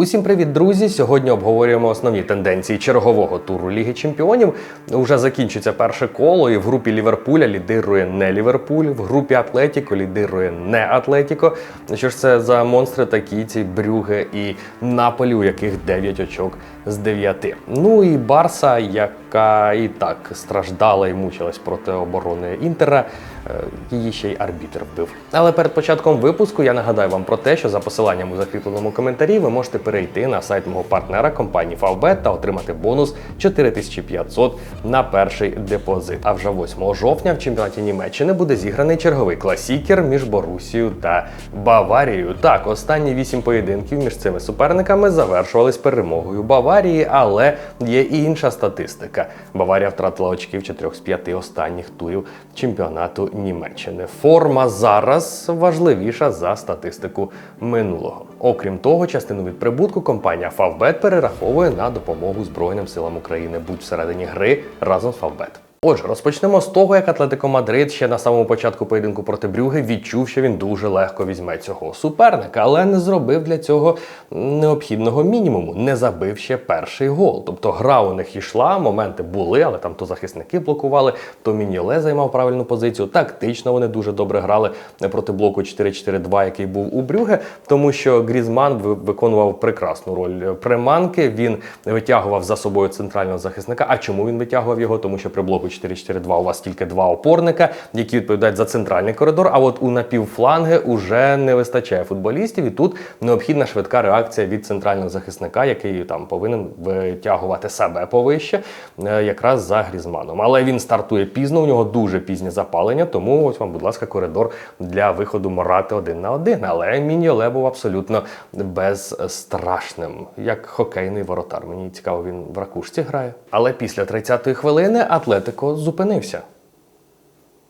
Усім привіт, друзі! Сьогодні обговорюємо основні тенденції чергового туру Ліги Чемпіонів. Уже закінчиться перше коло, і в групі Ліверпуля лідирує не Ліверпуль, в групі Атлетіко лідирує не Атлетіко. Що ж це за монстри такі, ці Брюге і Наполі, у яких 9 очок з 9. Ну і Барса, яка і так страждала і мучилась проти оборони Інтера. Е, Її ще й арбітр вбив. Але перед початком випуску я нагадаю вам про те, що за посиланням у закріпленому коментарі ви можете перейти на сайт мого партнера компанії Favbet та отримати бонус 4500 на перший депозит. А вже 8 жовтня в чемпіонаті Німеччини буде зіграний черговий класікер між Борусією та Баварією. Так, останні 8 поєдинків між цими суперниками завершувались перемогою Баварії, але є і інша статистика. Баварія втратила очки в 4 з 5 останніх турів чемпіонату Німеччини. Форма зараз важливіша за статистику минулого. Окрім того, частину від прибутку компанія Favbet перераховує на допомогу Збройним силам України. Будь всередині гри разом з Favbet. Отже, розпочнемо з того, як Атлетико Мадрид ще на самому початку поєдинку проти Брюги відчув, що він дуже легко візьме цього суперника, але не зробив для цього необхідного мінімуму, не забив ще перший гол. Тобто гра у них йшла, моменти були, але там то захисники блокували, то Міньоле займав правильну позицію. Тактично вони дуже добре грали проти блоку 4-4-2, який був у Брюге, тому що Грізман виконував прекрасну роль приманки. Він витягував за собою центрального захисника. А чому він витягував його? Тому що при блоку 4-4-2 у вас тільки два опорника, які відповідають за центральний коридор. А от у напівфланги уже не вистачає футболістів, і тут необхідна швидка реакція від центрального захисника, який там повинен витягувати себе повище, е, якраз за Грізманом. Але він стартує пізно, у нього дуже пізнє запалення, тому ось вам, будь ласка, коридор для виходу Морати один на один. Але Міньоле був абсолютно безстрашним, як хокейний воротар. Мені цікаво, він в ракушці грає. Але після 30-ї хвилини Атлетико зупинився.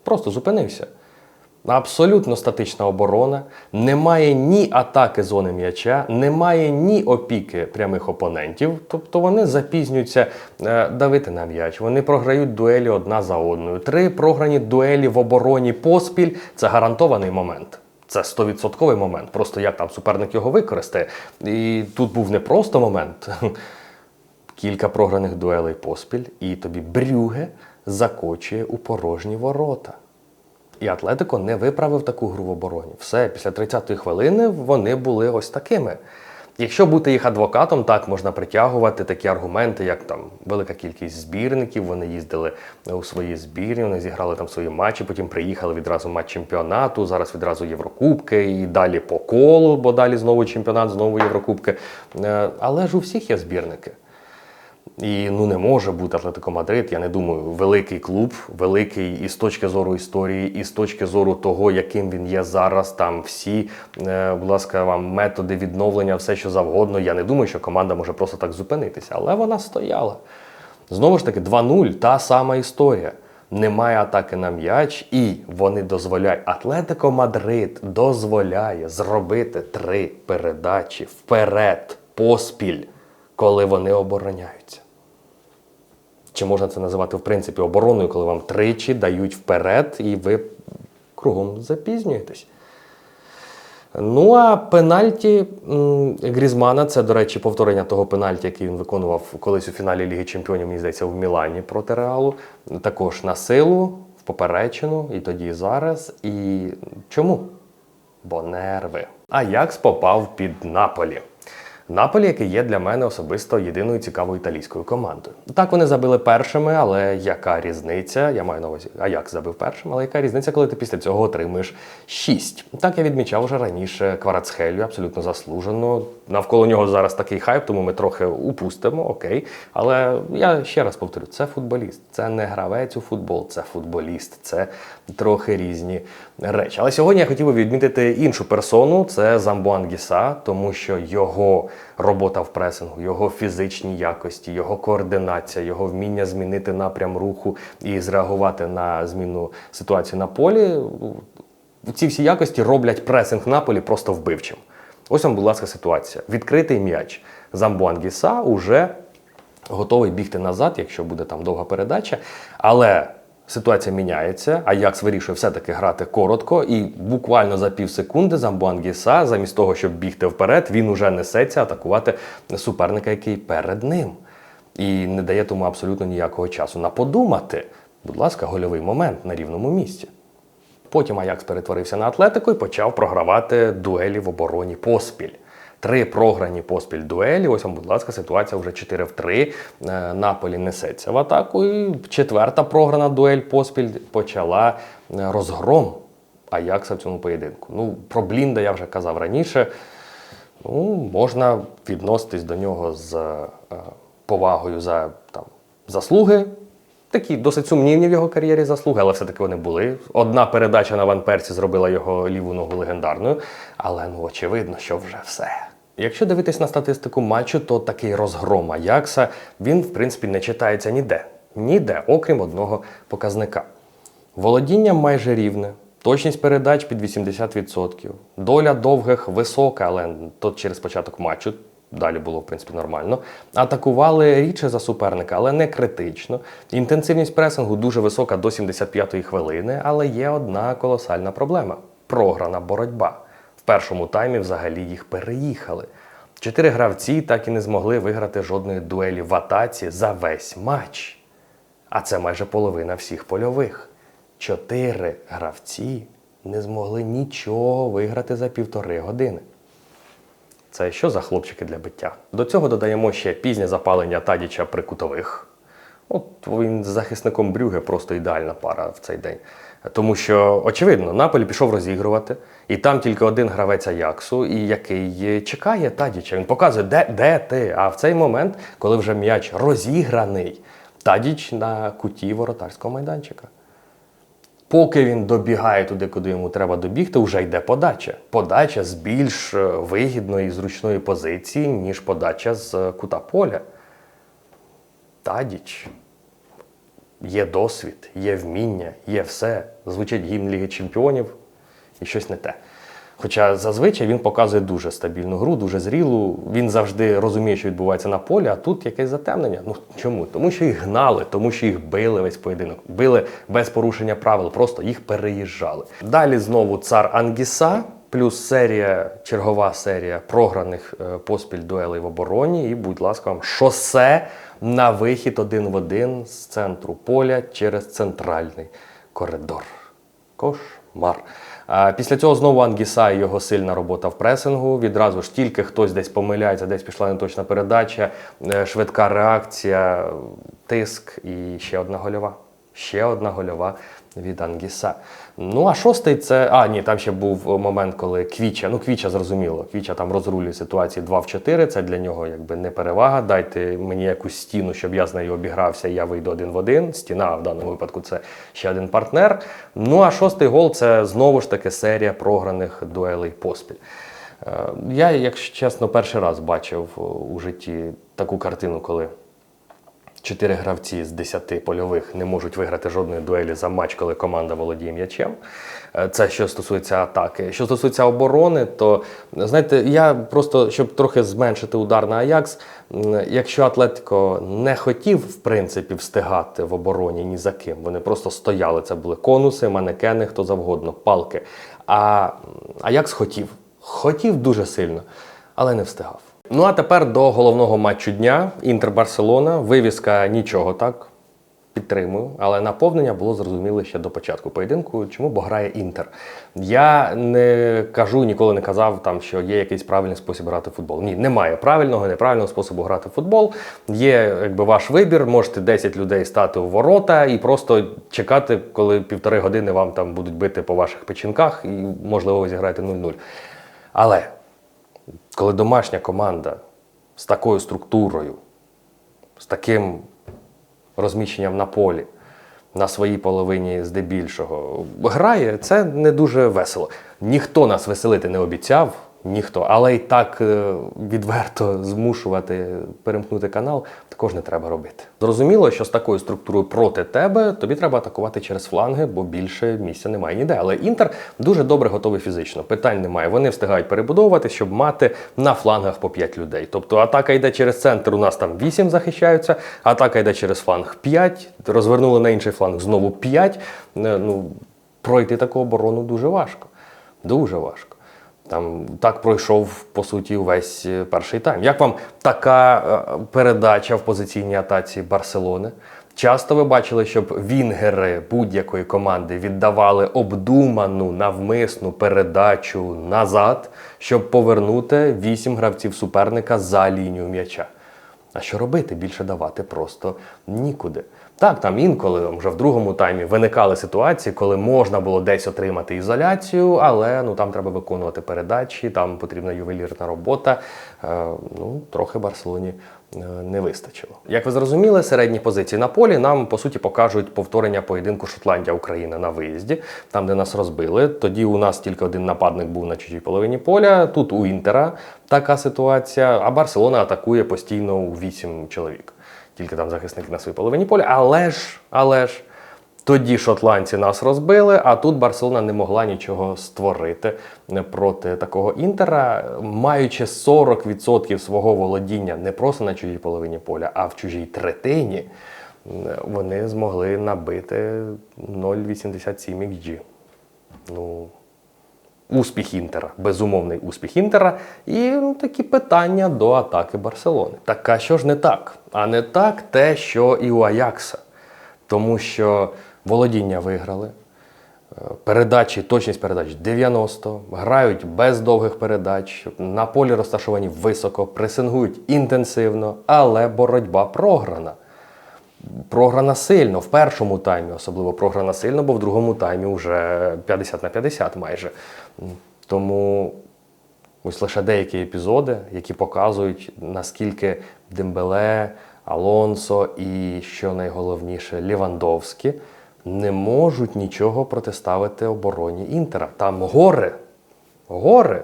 Просто зупинився. Абсолютно статична оборона, немає ні атаки зони м'яча, немає ні опіки прямих опонентів. Тобто вони запізнюються е, давити на м'яч. Вони програють дуелі одна за одною. Три програні дуелі в обороні поспіль це гарантований момент. Це 100% момент. Просто як там суперник його використає. І тут був не просто момент. Кілька програних дуелей поспіль, і тобі Брюге закочує у порожні ворота. І Атлетико не виправив таку гру в обороні. Все, після 30-ї хвилини вони були ось такими. Якщо бути їх адвокатом, так можна притягувати такі аргументи, як там велика кількість збірників. Вони їздили у свої збірні, вони зіграли там свої матчі, потім приїхали відразу матч чемпіонату, зараз відразу Єврокубки і далі по колу, бо далі знову чемпіонат, знову Єврокубки. Е, Але ж у всіх є збірники. І ну не може бути Атлетико Мадрид. Я не думаю, великий клуб, великий і з точки зору історії, і з точки зору того, яким він є зараз. Там всі, е, будь ласка, вам методи відновлення, все що завгодно. Я не думаю, що команда може просто так зупинитися, але вона стояла. Знову ж таки, 2-0, та сама історія. Немає атаки на м'яч, і вони дозволяють. Атлетико Мадрид дозволяє зробити три передачі вперед, поспіль, коли вони обороняються. Чи можна це називати в принципі обороною, коли вам тричі дають вперед, і ви кругом запізнюєтесь? Ну а пенальті Грізмана це, до речі, повторення того пенальті, який він виконував колись у фіналі Ліги Чемпіонів, мені здається, в Мілані проти Реалу. Також на силу, в поперечину, і тоді і зараз. І чому? Бо нерви. Аякс попав під Наполі. Наполі, який є для мене особисто єдиною цікавою італійською командою. Так вони забили першими, але яка різниця? Я маю на увазі, Аякс забив першим, але яка різниця, коли ти після цього отримуєш 6? Так я відмічав вже раніше Кварацхелю, абсолютно заслужено. Навколо нього зараз такий хайп, тому ми трохи упустимо, окей. Але я ще раз повторю: це футболіст, це не гравець у футбол, це футболіст, це трохи різні речі. Але сьогодні я хотів би відмітити іншу персону це Замбуан Гіса, тому що його робота в пресингу, його фізичні якості, його координація, його вміння змінити напрям руху і зреагувати на зміну ситуації на полі. Ці всі якості роблять пресинг Наполі просто вбивчим. Ось вам, будь ласка, ситуація. Відкритий м'яч. Замбуан Гіса уже готовий бігти назад, якщо буде там довга передача. Але Ситуація міняється, Аякс вирішує все-таки грати коротко, і буквально за пів секунди Замбуангіса, замість того, щоб бігти вперед, він уже несеться атакувати суперника, який перед ним. І не дає тому абсолютно ніякого часу на подумати. Будь ласка, гольовий момент на рівному місці. Потім Аякс перетворився на атлетику і почав програвати дуелі в обороні поспіль. Три програні поспіль дуелі. Ось вам, будь ласка, ситуація вже 4 в 3. Е, Наполі несеться в атаку. І четверта програна дуель поспіль почала е, розгром Аякса в цьому поєдинку. Ну, про Блінда я вже казав раніше. Ну, можна відноситись до нього з е, повагою за там, заслуги. Такі досить сумнівні в його кар'єрі заслуги, але все-таки вони були. Одна передача на Ван Персі зробила його ліву ногу легендарною, але ну очевидно, що вже все. Якщо дивитись на статистику матчу, то такий розгром Аякса він, в принципі, не читається ніде. Ніде, окрім одного показника. Володіння майже рівне, точність передач під 80%. Доля довгих висока, але то через початок матчу. Далі було, в принципі, нормально. Атакували рідше за суперника, але не критично. Інтенсивність пресингу дуже висока до 75-ї хвилини, але є одна колосальна проблема програна боротьба. В першому таймі взагалі їх переїхали. Чотири гравці так і не змогли виграти жодної дуелі в атаці за весь матч. А це майже половина всіх польових. Чотири гравці не змогли нічого виграти за півтори години. Це що за хлопчики для биття? До цього додаємо ще пізнє запалення Тадіча при кутових. От він з захисником Брюге просто ідеальна пара в цей день. Тому що, очевидно, Наполі пішов розігрувати, і там тільки один гравець Аяксу, і який чекає Тадіча. Він показує, де, де ти. А в цей момент, коли вже м'яч розіграний, Тадіч на куті воротарського майданчика. Поки він добігає туди, куди йому треба добігти, вже йде подача. Подача з більш е, вигідної і зручної позиції, ніж подача з е, кута поля. Тадіч. Є досвід, є вміння, є все. Звучить гімн Ліги Чемпіонів і щось не те. Хоча зазвичай він показує дуже стабільну гру, дуже зрілу. Він завжди розуміє, що відбувається на полі, а тут якесь затемнення. Ну чому? Тому що їх гнали, тому що їх били весь поєдинок. Били без порушення правил, просто їх переїжджали. Далі знову цар Ангіса, плюс серія, чергова серія програних е, поспіль дуелей в обороні. І, будь ласка, вам шосе на вихід один в один з центру поля через центральний коридор. Кошмар. Після цього знову Ангіса і його сильна робота в пресингу. Відразу ж тільки хтось десь помиляється, десь пішла неточна передача, е, швидка реакція, тиск і ще одна гольова. Ще одна гольова від Ангіса. Ну а шостий це. А, ні, там ще був момент, коли Квіча, ну Квіча зрозуміло, Квіча там розрулює ситуації 2 в 4. Це для нього якби не перевага. Дайте мені якусь стіну, щоб я з нею обігрався, і я вийду один в один. Стіна в даному випадку це ще один партнер. Ну а шостий гол це знову ж таки серія програних дуелей поспіль. Е, Я, якщо чесно, перший раз бачив у житті таку картину, коли чотири гравці з 10 польових не можуть виграти жодної дуелі за матч, коли команда володіє м'ячем. Е, Це що стосується атаки. Що стосується оборони, то знаєте, я просто щоб трохи зменшити удар на Аякс, якщо Атлетико не хотів в принципі встигати в обороні ні за ким, вони просто стояли. Це були конуси, манекени, хто завгодно, палки. А Аякс хотів, хотів дуже сильно, але не встигав. Ну а тепер до головного матчу дня Інтер Барселона. Вивіска нічого так. Підтримую, але наповнення було зрозуміло ще до початку поєдинку. Чому? Бо грає Інтер. Я не кажу, ніколи не казав, там, що є якийсь правильний спосіб грати в футбол. Ні, немає правильного, неправильного способу грати в футбол. Є якби ваш вибір, можете 10 людей стати у ворота і просто чекати, коли півтори години вам там будуть бити по ваших печінках, і можливо ви зіграєте 0-0. Але коли домашня команда з такою структурою, з таким розміщенням на полі, на своїй половині здебільшого, грає, це не дуже весело. Ніхто нас веселити не обіцяв. Ніхто. Але й так е, відверто змушувати перемкнути канал також не треба робити. Зрозуміло, що з такою структурою проти тебе тобі треба атакувати через фланги, бо більше місця немає ніде. Але інтер дуже добре готовий фізично. Питань немає. Вони встигають перебудовувати, щоб мати на флангах по 5 людей. Тобто атака йде через центр, у нас там 8 захищаються, атака йде через фланг 5, розвернули на інший фланг знову 5. Е, Ну, пройти таку оборону дуже важко. Дуже важко. Там так пройшов по суті увесь е, перший тайм. Як вам така е, передача в позиційній атаці Барселони? Часто ви бачили, щоб вінгери будь-якої команди віддавали обдуману навмисну передачу назад, щоб повернути вісім гравців суперника за лінію м'яча. А що робити? Більше давати просто нікуди. Так, там інколи вже в другому таймі виникали ситуації, коли можна було десь отримати ізоляцію, але ну там треба виконувати передачі, там потрібна ювелірна робота. Е, ну, трохи Барселоні е, не вистачило. Як ви зрозуміли, середні позиції на полі нам по суті покажуть повторення поєдинку Шотландія-Україна на виїзді, там де нас розбили. Тоді у нас тільки один нападник був на чужій половині поля. Тут у Інтера така ситуація, а Барселона атакує постійно у 8 чоловік. Тільки там захисники на своїй половині поля. Але ж, але ж. Тоді шотландці нас розбили, а тут Барселона не могла нічого створити проти такого інтера, маючи 40% свого володіння не просто на чужій половині поля, а в чужій третині, вони змогли набити 0,87 XG. Ну, успіх Інтера, безумовний успіх Інтера, і ну, такі питання до атаки Барселони. Так а що ж не так? А не так те, що і у Аякса. Тому що володіння виграли, е, передачі, точність передач 90, грають без довгих передач, на полі розташовані високо, пресингують інтенсивно, але боротьба програна. Програна сильно в першому таймі, особливо програна сильно, бо в другому таймі вже 50 на 50 майже. Тому ось лише деякі епізоди, які показують, наскільки Дембеле, Алонсо і, що найголовніше, Лівандовський не можуть нічого протиставити обороні Інтера. Там гори. Гори.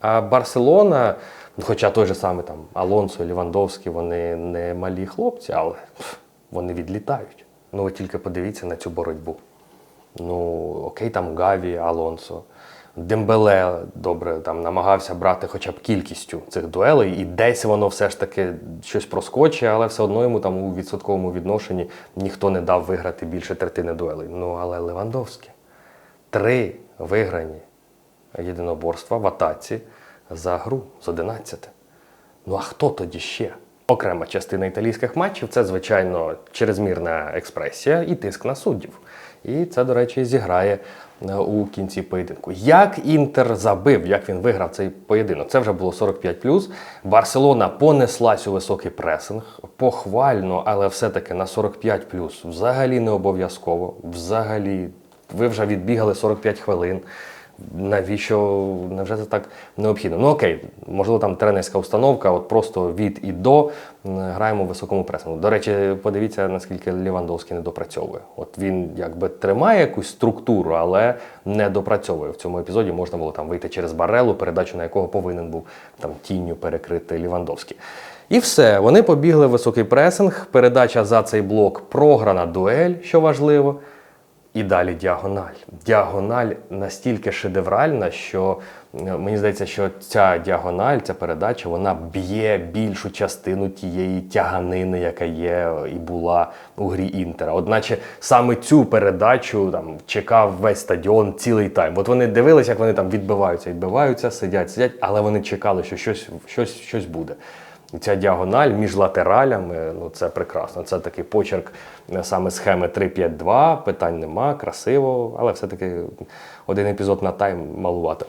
А Барселона, ну, хоча той же самий там Алонсо і Лівандовський, вони не малі хлопці, але вони відлітають. Ну, ви тільки подивіться на цю боротьбу. Ну, окей, там Гаві, Алонсо. Дембеле добре там намагався брати хоча б кількістю цих дуелей, і десь воно все ж таки щось проскочить, але все одно йому там у відсотковому відношенні ніхто не дав виграти більше третини дуелей. Ну але Левандовський. Три виграні єдиноборства в атаці за гру з 11. Ну а хто тоді ще? Окрема частина італійських матчів це, звичайно, чрезмірна експресія і тиск на суддів. І це, до речі, зіграє е, у кінці поєдинку. Як Інтер забив, як він виграв цей поєдинок? Це вже було 45 Барселона понеслась у високий пресинг, похвально, але все-таки на 45 Взагалі не обов'язково. Взагалі, ви вже відбігали 45 хвилин. Навіщо невже це так необхідно? Ну окей, можливо, там тренерська установка, от просто від і до граємо в високому пресингу. До речі, подивіться, наскільки Лівандовський не допрацьовує. От він якби тримає якусь структуру, але не допрацьовує. В цьому епізоді можна було там вийти через барелу, передачу на якого повинен був там тінню перекрити Лівандовський. І все, вони побігли в високий пресинг. Передача за цей блок програна дуель, що важливо. І далі діагональ. Діагональ настільки шедевральна, що е, мені здається, що ця діагональ, ця передача, вона б'є більшу частину тієї тяганини, яка є і була у грі Інтера. Одначе саме цю передачу там чекав весь стадіон цілий тайм. От вони дивилися, як вони там відбиваються, відбиваються, сидять, сидять, але вони чекали, що щось, щось, щось буде. Ця діагональ між латералями, ну це прекрасно. Це такий почерк е, саме схеми 3-5-2, питань нема, красиво, але все-таки один епізод на тайм малувато.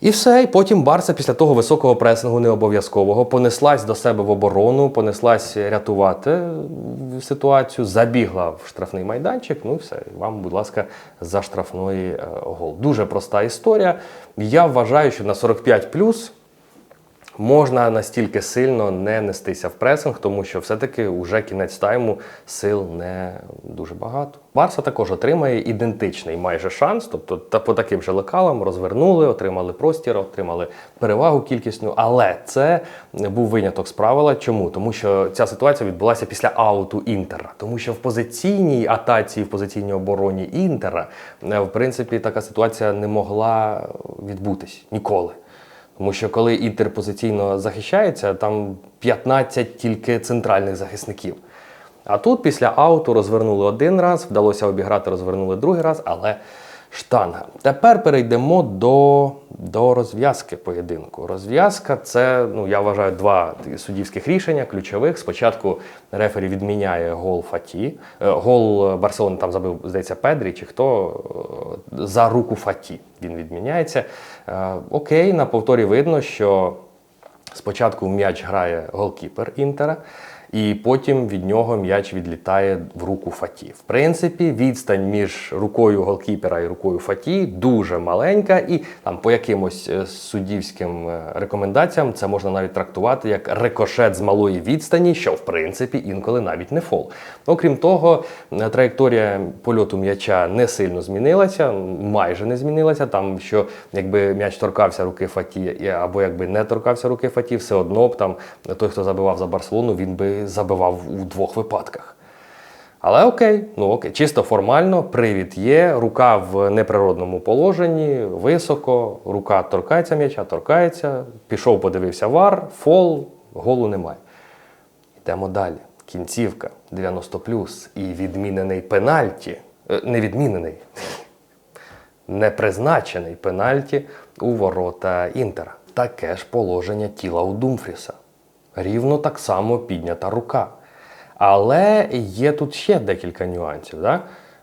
І все, і потім Барса після того високого пресингу необов'язкового понеслась до себе в оборону, понеслась рятувати ситуацію, забігла в штрафний майданчик. Ну і все, вам, будь ласка, за штрафної е, гол. Дуже проста історія. Я вважаю, що на 45 можна настільки сильно не нестися в пресинг, тому що все-таки вже кінець тайму сил не дуже багато. Барса також отримає ідентичний майже шанс, тобто та по таким же лекалам розвернули, отримали простір, отримали перевагу кількісну. Але це був виняток з правила. Чому? Тому що ця ситуація відбулася після ауту Інтера. Тому що в позиційній атаці, в позиційній обороні Інтера, е, в принципі, така ситуація не могла відбутись ніколи. Тому що коли Інтер позиційно захищається, там 15 тільки центральних захисників. А тут після ауту розвернули один раз, вдалося обіграти, розвернули другий раз, але штанга. Тепер перейдемо до, до розв'язки поєдинку. Розв'язка це, ну я вважаю, два суддівських рішення ключових. Спочатку рефері відміняє гол Фаті. Е, Гол Барселони там забив, здається, Педрі, чи хто е, за руку Фаті він відміняється. Е, Окей, на повторі видно, що Спочатку м'яч грає голкіпер Інтера, і потім від нього м'яч відлітає в руку Фаті. В принципі, відстань між рукою голкіпера і рукою Фаті дуже маленька, і там по якимось е, суддівським е, рекомендаціям це можна навіть трактувати як рикошет з малої відстані, що в принципі інколи навіть не фол. Окрім того, е, траєкторія польоту м'яча не сильно змінилася, майже не змінилася. Там що якби м'яч торкався руки Фаті, або якби не торкався руки Фаті, все одно б там той, хто забивав за Барселону, він би забивав у двох випадках. Але окей, ну окей, чисто формально, привід є, рука в неприродному положенні, високо, рука торкається м'яча, торкається, пішов, подивився вар, фол, голу немає. Йдемо далі. Кінцівка 90 і відмінений пенальті. Е, Не відмінений, не призначений пенальті у ворота Інтера. Таке ж положення тіла у Думфріса. Рівно так само піднята рука. Але є тут ще декілька нюансів. Да?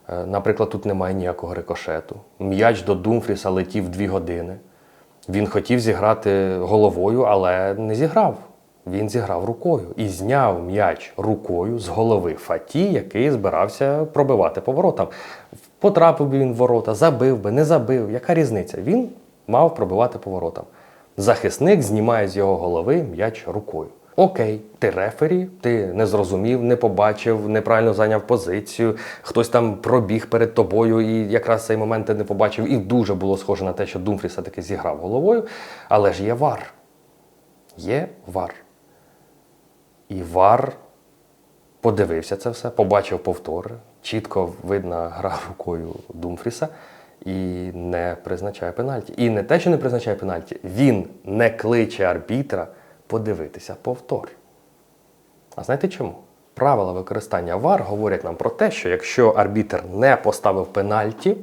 Е, Наприклад, тут немає ніякого рикошету. М'яч до Думфріса летів 2 години. Він хотів зіграти головою, але не зіграв. Він зіграв рукою і зняв м'яч рукою з голови Фаті, який збирався пробивати поворотам. Потрапив би він в ворота, забив би, не забив. Яка різниця? Він мав пробивати поворотам. Захисник знімає з його голови м'яч рукою. Окей, ти рефері, ти не зрозумів, не побачив, неправильно зайняв позицію, хтось там пробіг перед тобою, і якраз цей момент ти не побачив, і дуже було схоже на те, що Думфрі все-таки зіграв головою. Але ж є вар. Є вар. І вар подивився це все, побачив повтори, чітко видна гра рукою Думфріса і не призначає пенальті. І не те, що не призначає пенальті, він не кличе арбітра подивитися повтор. А знаєте чому? Правила використання ВАР говорять нам про те, що якщо арбітр не поставив пенальті,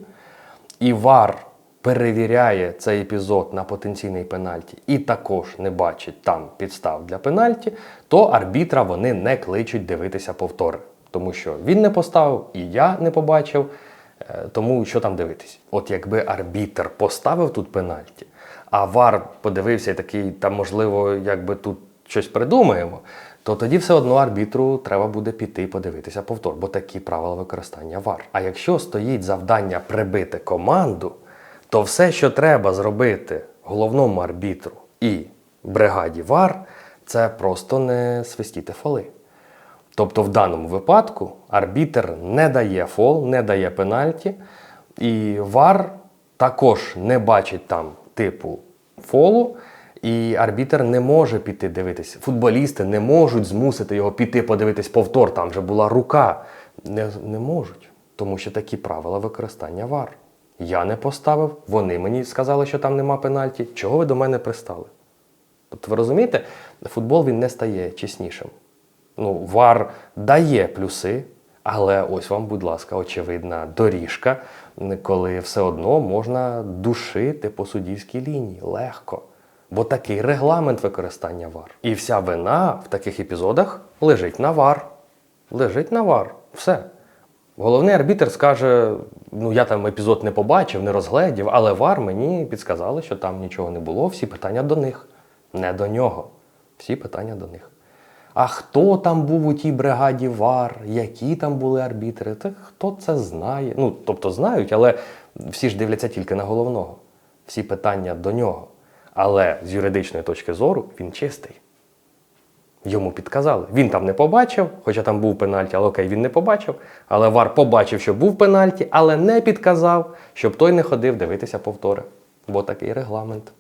і ВАР перевіряє цей епізод на потенційний пенальті і також не бачить там підстав для пенальті, то арбітра вони не кличуть дивитися повтори. Тому що він не поставив, і я не побачив. е, Тому що там дивитись? От якби арбітр поставив тут пенальті, а ВАР подивився і такий, там, можливо, якби тут щось придумаємо, то тоді все одно арбітру треба буде піти подивитися повтор, бо такі правила використання ВАР. А якщо стоїть завдання прибити команду, то все, що треба зробити головному арбітру і бригаді ВАР, це просто не свистіти фоли. Тобто в даному випадку арбітр не дає фол, не дає пенальті, і ВАР також не бачить там типу фолу, і арбітр не може піти дивитись. Футболісти не можуть змусити його піти подивитись повтор, там вже була рука. Не, не можуть, тому що такі правила використання ВАР. Я не поставив, вони мені сказали, що там нема пенальті. Чого ви до мене пристали? Тобто, ви розумієте, футбол він не стає чеснішим. Ну, ВАР дає плюси, але ось вам, будь ласка, очевидна доріжка, коли все одно можна душити по суддівській лінії легко. Бо такий регламент використання ВАР. І вся вина в таких епізодах лежить на ВАР. Лежить на ВАР. Все. Головний арбітр скаже: ну я там епізод не побачив, не розгледів, але ВАР мені підсказали, що там нічого не було. Всі питання до них, не до нього. Всі питання до них. А хто там був у тій бригаді ВАР, які там були арбітри? Та хто це знає? Ну, тобто знають, але всі ж дивляться тільки на головного. Всі питання до нього. Але з юридичної точки зору він чистий. Йому підказали. Він там не побачив, хоча там був пенальті, але окей, він не побачив. Але Вар побачив, що був пенальті, але не підказав, щоб той не ходив дивитися повтори. Бо такий регламент.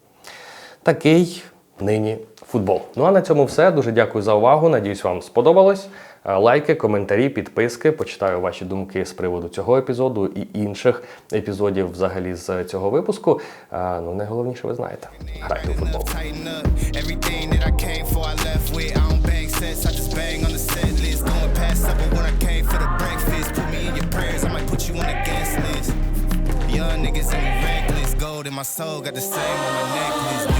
Такий нині футбол. Ну а на цьому все. Дуже дякую за увагу. Надіюсь, вам сподобалось. Е, Лайки, коментарі, підписки. Почитаю ваші думки з приводу цього епізоду і інших епізодів взагалі з цього випуску. Е, Ну, найголовніше, ви знаєте. Грайте у футбол. My soul. Got the same on my necklace.